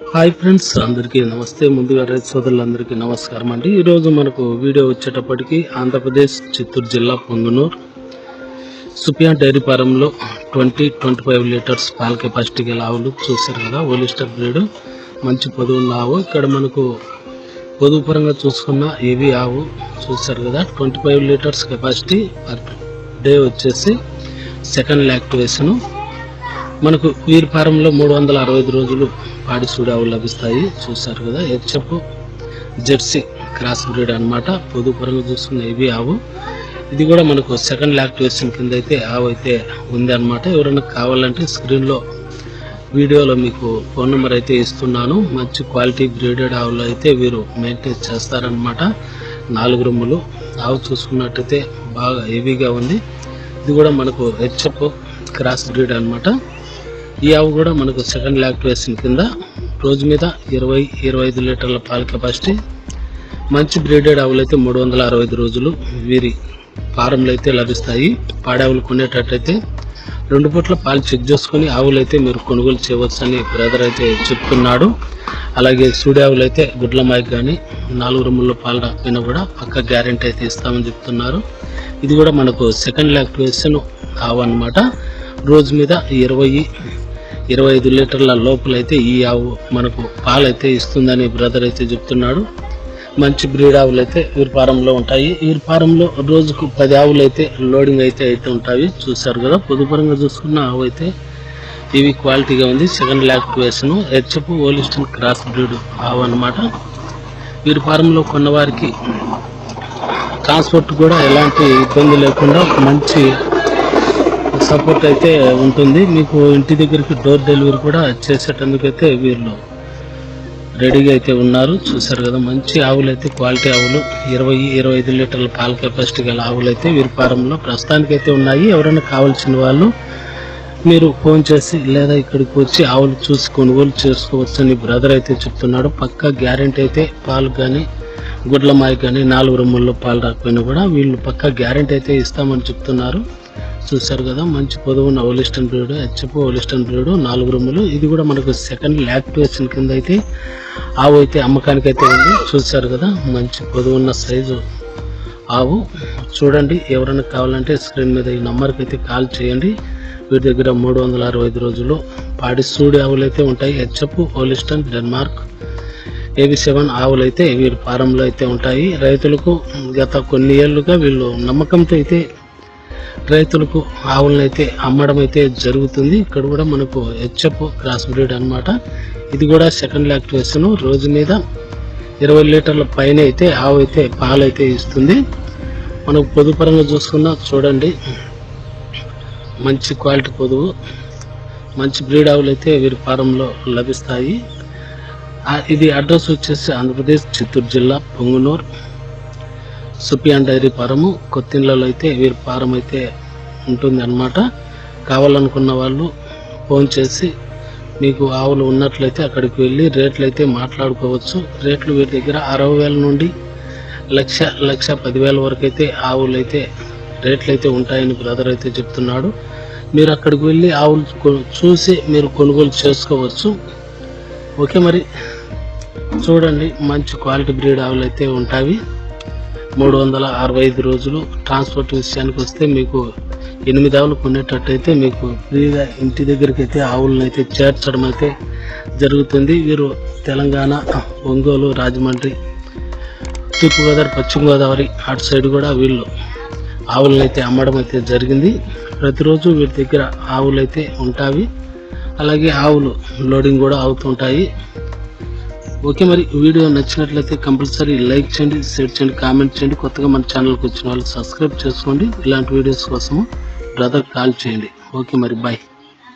Hi friends అందరికీ నమస్తే. ముందుగా రైతు సోదరులందరికీ నమస్కారం అండి. ఈరోజు మనకు వీడియో వచ్చేటప్పటికి ఆంధ్రప్రదేశ్ చిత్తూరు జిల్లా పొంగునూరు. సుపియా డైరీ ఫారంలో ట్వంటీ ట్వంటీ ఫైవ్ లీటర్స్ పాల కెపాసిటీ గల ఆవులు చూశారు కదా ఓలిస్టర్ బ్రీడ్ మంచి పొదువు ఆవు. ఇక్కడ మనకు పొదువు పరంగా చూసుకున్న ఏవి ఆవు చూశారు కదా twenty five litres capacity per day వచ్చేసి సెకండ్ లాక్టివేషన్ మనకు వీరి ఫారంలో మూడు వందల అరవై ఐదు రోజులు పాడి సూడావులు లభిస్తాయి. చూశారు కదా? హెచ్ఎఫ్ జెర్సీ క్రాస్ బ్రీడ్ అనమాట పొదుపు పరంగా చూసుకున్న ఇవి ఆవు. ఇది కూడా మనకు సెకండ్ లాక్టివేషన్ కింద అయితే ఆవు అయితే ఉంది అనమాట ఎవరైనా కావాలంటే స్క్రీన్లో వీడియోలో మీకు ఫోన్ నెంబర్ అయితే ఇస్తున్నాను. మంచి క్వాలిటీ బ్రీడెడ్ ఆవులు అయితే వీరు మెయింటైన్ చేస్తారనమాట నాలుగు రొమ్ములు. ఆవు చూసుకున్నట్టయితే బాగా హెవీగా ఉంది. ఇది కూడా మనకు హెచ్ఎఫ్ క్రాస్ బ్రీడ్ అనమాట ఈ ఆవు కూడా మనకు సెకండ్ లాక్టివేషన్ కింద రోజు మీద ఇరవై ఇరవై ఐదు లీటర్ల పాల కెపాసిటీ మంచి బ్రీడెడ్ ఆవులు అయితే మూడు వందల అరవై ఐదు రోజులు వీరి ఫారంలో అయితే లభిస్తాయి. పాడావులు కొనేటట్టయితే రెండు పూట్ల పాలు చెక్ చేసుకుని ఆవులు అయితే మీరు కొనుగోలు చేయవచ్చని బ్రదర్ అయితే చెప్తున్నాడు. అలాగే సూడి ఆవులు అయితే గుడ్ల మాయకు కానీ నాలుగు రూముల్లో పాలు రాకపోయినా కూడా పక్క గ్యారెంటీ అయితే ఇస్తామని చెప్తున్నారు. ఇది కూడా మనకు సెకండ్ లాక్టివేషన్ ఆవు అనమాట రోజు మీద ఇరవై ఇరవై ఐదు లీటర్ల లోపలైతే ఈ ఆవు మనకు పాలైతే ఇస్తుందని బ్రదర్ అయితే చెప్తున్నాడు. మంచి బ్రీడ్ ఆవులు అయితే వీరి ఫారంలో ఉంటాయి. వీరి ఫారంలో రోజుకు పది ఆవులు అయితే లోడింగ్ అయితే అయితే ఉంటాయి. చూశారు కదా పొదుపరంగా చూసుకున్న ఆవు అయితే ఇవి క్వాలిటీగా ఉంది. Second lactation. HF Holstein cross breed ఆవు అనమాట వీరి ఫారంలో కొన్నవారికి ట్రాన్స్పోర్ట్ కూడా ఎలాంటి ఇబ్బంది లేకుండా మంచి సపోర్ట్ అయితే ఉంటుంది. మీకు ఇంటి దగ్గరికి డోర్ డెలివరీ కూడా చేసేటందుకైతే వీళ్ళు రెడీగా అయితే ఉన్నారు. చూసారు కదా మంచి ఆవులు అయితే క్వాలిటీ ఆవులు. ఇరవై ఇరవై ఐదు లీటర్ల పాల కెపాసిటీ గల ఆవులు అయితే వీరి ఫారంలో ప్రస్తుతానికి అయితే ఉన్నాయి. ఎవరైనా కావాల్సిన వాళ్ళు మీరు ఫోన్ చేసి లేదా ఇక్కడికి వచ్చి ఆవులు చూసి కొనుగోలు చేసుకోవచ్చని బ్రదర్ అయితే చెప్తున్నాడు. పక్కా గ్యారెంటీ అయితే పాలు కానీ గుడ్ల మాయ కానీ నాలుగు రొమ్ముల్లో పాలు రాకపోయినా కూడా వీళ్ళు పక్కా గ్యారెంటీ అయితే ఇస్తామని చెప్తున్నారు. చూసారు కదా మంచి పొదవున్న Holstein breed HF Holstein breed నాలుగు రూములు ఇది కూడా మనకు సెకండ్ లాక్టివేషన్ కింద అయితే ఆవు అయితే అమ్మకానికి అయితే ఉంది. చూసారు కదా మంచి పొదవున్న సైజు ఆవు. చూడండి ఎవరైనా కావాలంటే స్క్రీన్ మీద ఈ నెంబర్కి అయితే కాల్ చేయండి. వీటి దగ్గర మూడు వందల అరవై ఐదు రోజులు పాడి సూడి ఆవులు అయితే ఉంటాయి. హెచ్ఎఫ్ ఓలిస్టన్ డెన్మార్క్ ఏవి సెవెన్ ఆవులు అయితే వీరి ఫారంలో అయితే ఉంటాయి. రైతులకు గత కొన్ని ఏళ్ళుగా వీళ్ళు నమ్మకంతో అయితే రైతులకు ఆవులను అయితే అమ్మడం అయితే జరుగుతుంది. ఇక్కడ కూడా మనకు హెచ్ఎఫ్ క్రాస్ బ్రీడ్ అన్నమాట. ఇది కూడా సెకండ్ లాక్టివేషన్ రోజు మీద ఇరవై లీటర్ల పైన అయితే ఆవు అయితే పాలు అయితే ఇస్తుంది. మనకు పొదుపరంగా చూసుకున్నా చూడండి. మంచి క్వాలిటీ పొదువు మంచి బ్రీడ్ ఆవులు అయితే వీరి ఫారంలో లభిస్తాయి. ఇది అడ్రస్ వచ్చేసి ఆంధ్రప్రదేశ్ చిత్తూరు జిల్లా పొంగునూరు. Sufiyan dairy farm. కొత్తిళ్ళలో అయితే వీరి ఫారం అయితే ఉంటుంది అనమాట కావాలనుకున్న వాళ్ళు ఫోన్ చేసి మీకు ఆవులు ఉన్నట్లయితే అక్కడికి వెళ్ళి రేట్లు అయితే మాట్లాడుకోవచ్చు. రేట్లు వీరి దగ్గర అరవై వేల నుండి లక్ష లక్ష పదివేల వరకు అయితే ఆవులు అయితే రేట్లు అయితే ఉంటాయని బ్రదర్ అయితే చెప్తున్నాడు. మీరు అక్కడికి వెళ్ళి ఆవులు చూసి మీరు కొనుగోలు చేసుకోవచ్చు. ఓకే మరి? చూడండి మంచి క్వాలిటీ బ్రీడ్ ఆవులు అయితే ఉంటాయి. మూడు వందల అరవై ఐదు రోజులు ట్రాన్స్పోర్ట్ విషయానికి వస్తే మీకు ఎనిమిది ఆవులు కొనేటట్టయితే మీకు ఫ్రీగా ఇంటి దగ్గరికి అయితే ఆవులను అయితే చేర్చడం అయితే జరుగుతుంది. వీరు తెలంగాణ ఒంగోలు రాజమండ్రి తూర్పుగోదావరి పశ్చిమ గోదావరి అటు సైడ్ కూడా వీళ్ళు ఆవులను అయితే అమ్మడం అయితే జరిగింది. ప్రతిరోజు వీరి దగ్గర ఆవులు అయితే ఉంటాయి. అలాగే ఆవులు లోడింగ్ కూడా అవుతుంటాయి. ఓకే మరి వీడియో నచ్చినట్లయితే కంపల్సరీ లైక్ చేయండి షేర్ చేయండి కామెంట్ చేయండి. కొత్తగా మన ఛానల్కి వచ్చిన వాళ్ళు సబ్స్క్రైబ్ చేసుకోండి. ఇలాంటి వీడియోస్ కోసము బ్రదర్ కాల్ చేయండి. ఓకే మరి బాయ్